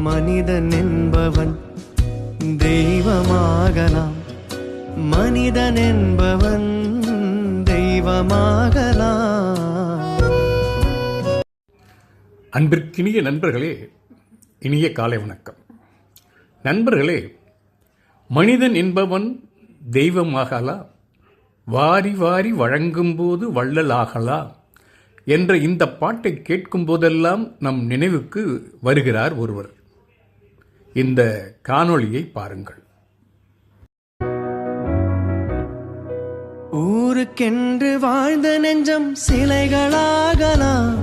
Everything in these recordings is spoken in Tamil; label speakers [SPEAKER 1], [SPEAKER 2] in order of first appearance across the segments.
[SPEAKER 1] மனிதன் என்பவன் தெய்வமாகலாம். மனிதன் என்பவன் தெய்வமாகலாம்.
[SPEAKER 2] அன்பிற்கினிய நண்பர்களே இனிய காலை வணக்கம். நண்பர்களே மனிதன் என்பவன் தெய்வமாகலா? வாரி வாரி வழங்கும்போது வள்ளலாகலா? என்ற இந்த பாட்டை கேட்கும் போதெல்லாம் நம் நினைவுக்கு வருகிறார் ஒருவர். இந்த காணொளியை பாருங்கள்.
[SPEAKER 1] ஊருக்கென்று வாழ்ந்த நெஞ்சம் சிலைகளாகலாம்.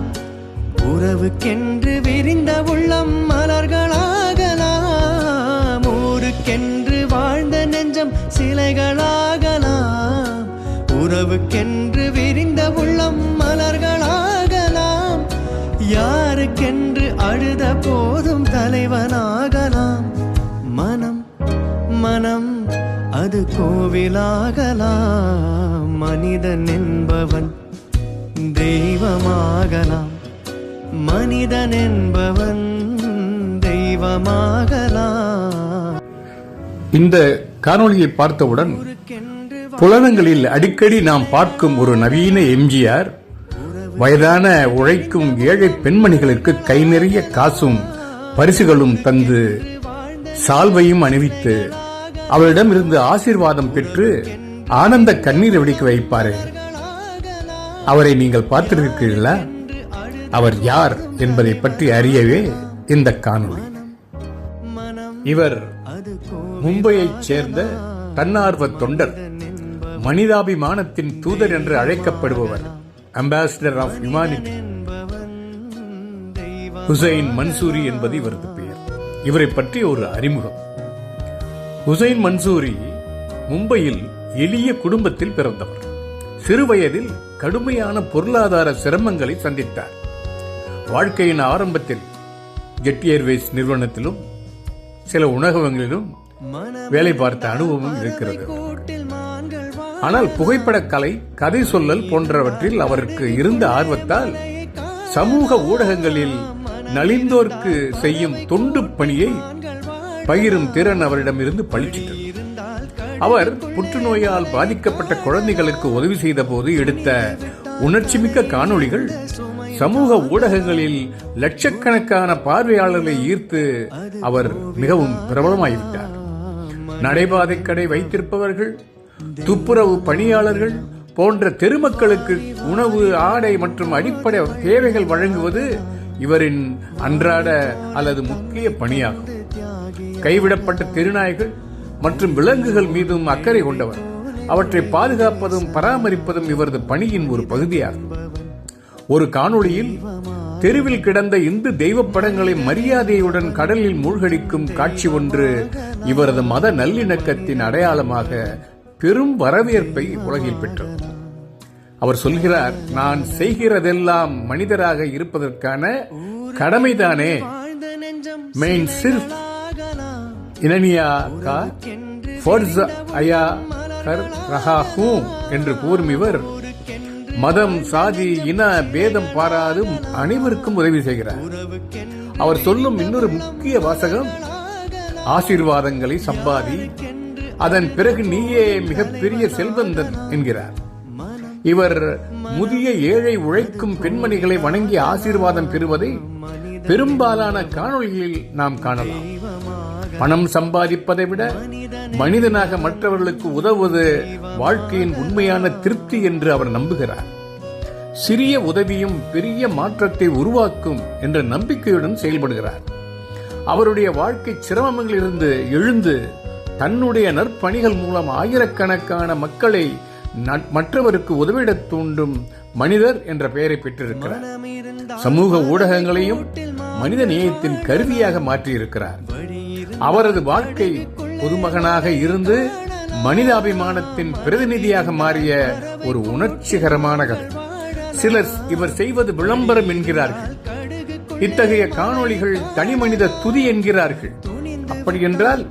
[SPEAKER 1] உறவுக்கென்று விரிந்த உள்ளம் மலர்களாகலாம். ஊருக்கென்று வாழ்ந்த நெஞ்சம் சிலைகளாகலாம். உறவுக்கென்று விரிந்த உள்ளம் மலர்களாகலாம். யாருக்கென்று எழுத போதும் தலைவனாகலாம். மனம் மனம் அது கோவிலாகலாம். மனிதன் என்பவன் தெய்வமாகலாம். மனிதன் என்பவன் தெய்வமாகலாம்.
[SPEAKER 2] இந்த காணொளியை பார்த்தவுடன் புலனங்களில் அடிக்கடி நாம் பார்க்கும் ஒரு நவீன எம்ஜிஆர் வயதான உழைக்கும் ஏழை பெண்மணிகளுக்கு கை நிறைய காசும் பரிசுகளும் தந்து சால்வையும் அணிவித்து அவளிடம் இருந்து ஆசீர்வாதம் பெற்று ஆனந்த கண்ணீர் வெடிக்க வைப்பாரு. அவரை நீங்கள் பார்த்திருக்கிறீர்களா? அவர் யார் என்பதை பற்றி அறியவே இந்த காணொளி. இவர் மும்பையைச் சேர்ந்த தன்னார்வ தொண்டர் மனிதாபிமானத்தின் தூதர் என்று அழைக்கப்படுபவர். Ambassador of humanity Hussain Mansoori என்பது இவரது பெயர். இவரை பற்றி ஒரு அறிமுகம். ஹுசைன் மன்சூரி மும்பையில் எளிய குடும்பத்தில் பிறந்தவர். சிறுவயதில் கடுமையான பொருளாதார சிரமங்களை சந்தித்தார். வாழ்க்கையின் ஆரம்பத்தில் ஜெட் ஏர்வேஸ் நிறுவனத்திலும் சில உணவகங்களிலும் வேலை பார்த்த அனுபவம் இருக்கிறது. ஆனால் புகைப்படக் கலை கதை சொல்லல் போன்றவற்றில் அவருக்கு இருந்த ஆர்வத்தால் சமூக ஊடகங்களில் நலிந்தோர்க்கு செய்யும் தொண்டு பணியை பகிரும் திறன் அவரிடமிருந்து பழிச்சிட்டது. அவர் புற்றுநோயால் பாதிக்கப்பட்ட குழந்தைகளுக்கு உதவி செய்த போது எடுத்த உணர்ச்சிமிக்க காணொளிகள் சமூக ஊடகங்களில் லட்சக்கணக்கான பார்வையாளர்களை ஈர்த்து அவர் மிகவும் பிரபலமாகிவிட்டார். நடைபாதை கடை வைத்திருப்பவர்கள் துப்புரவு பணியாளர்கள் போன்ற தெருமக்களுக்கு உணவு ஆடை மற்றும் அடிப்படை தேவைகள் வழங்குவது இவரின் அன்றாட அல்லது முக்கிய பணியாகும். கைவிடப்பட்ட தெருநாய்கள் மற்றும் விலங்குகள் மீதும் அக்கறை கொண்டவர். அவற்றை பாதுகாப்பதும் பராமரிப்பதும் இவரது பணியின் ஒரு பகுதியாகும். ஒரு காணொளியில் தெருவில் கிடந்த இந்து தெய்வ படங்களை மரியாதையுடன் கடலில் மூழ்கடிக்கும் காட்சி ஒன்று இவரது மத நல்லிணக்கத்தின் அடையாளமாக பெரும் வரவேற்பை உலகில் பெற்றது. அவர் சொல்கிறார் நான் செய்கிறதெல்லாம் மனிதராக இருப்பதற்கான கடமைதானே. மெயின் சிர்ஃப் இனனியா கா ஃபர்ஸ் அயா கர் ரஹா ஹூம் என்று கூறும் இவர் மதம் சாதி இன பேதம் பாராது அனைவருக்கும் உதவி செய்கிறார். அவர் சொல்லும் இன்னொரு முக்கிய வாசகம் ஆசீர்வாதங்களை சம்பாதி அதன் பிறகு நீயே மிகப்பெரிய செல்வந்தன் என்கிறார். இவர் முதிய ஏழை உழைக்கும் பெண்மணிகளை வணங்கி ஆசீர்வாதம் பெறுவதை பெரும்பாலான காணொளிகளில் நாம் காணலாம். பணம் சம்பாதிப்பதை விட மனிதனாக மற்றவர்களுக்கு உதவுவது வாழ்க்கையின் உண்மையான திருப்தி என்று அவர் நம்புகிறார். சிறிய உதவியும் பெரிய மாற்றத்தை உருவாக்கும் என்ற நம்பிக்கையுடன் செயல்படுகிறார். அவருடைய வாழ்க்கை சிரமங்களிலிருந்து எழுந்து தன்னுடைய நற்பணிகள் மூலம் ஆயிரக்கணக்கான மக்களை மற்றவருக்கு உதவிடத் தூண்டும் மனிதர் என்ற பெயரை பெற்றிருக்கிறார். சமூக ஊடகங்களையும் மனித நேயத்தின் கருவியாக மாற்றியிருக்கிறார். அவரது வாழ்க்கை பொதுமகனாக இருந்து மனிதாபிமானத்தின் பிரதிநிதியாக மாறிய ஒரு உணர்ச்சிகரமான கதை. சிலர் இவர் செய்வது விளம்பரம் என்கிறார்கள். இத்தகைய காணொளிகள் தனிமனித துதி என்கிறார்கள். அப்படி என்றால்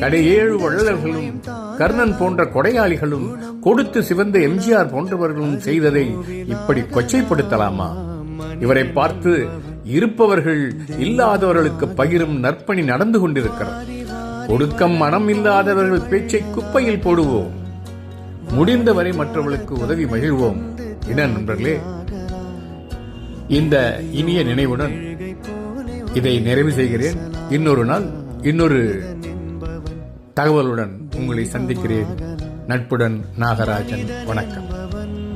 [SPEAKER 2] கடை ஏழு வள்ளல்களும் கர்ணன் போன்ற கொடையாளிகளும் கொடுத்து சிவந்த எம்ஜிஆர் போன்றவர்களும் செய்ததை இப்படி கொச்சைப்படுத்தலாமா? இவரை பார்த்து இருப்பவர்கள் இல்லாதவர்களுக்கு பகிரும் நற்பணி நடந்து கொண்டிருக்கிறார் ஒடுக்கம் மனம் இல்லாதவர்கள் பேச்சை குப்பையில் போடுவோம். முடிந்தவரை மற்றவர்களுக்கு உதவி மகிழ்வோம். என்ன நண்பர்களே? இந்த இனிய நினைவுடன் இதை நிறைவு செய்கிறேன். இன்னொரு நாள் இன்னொரு தகவலுடன் உங்களை சந்திக்கிறேன். நட்புடன் நாகராஜன் வணக்கம்.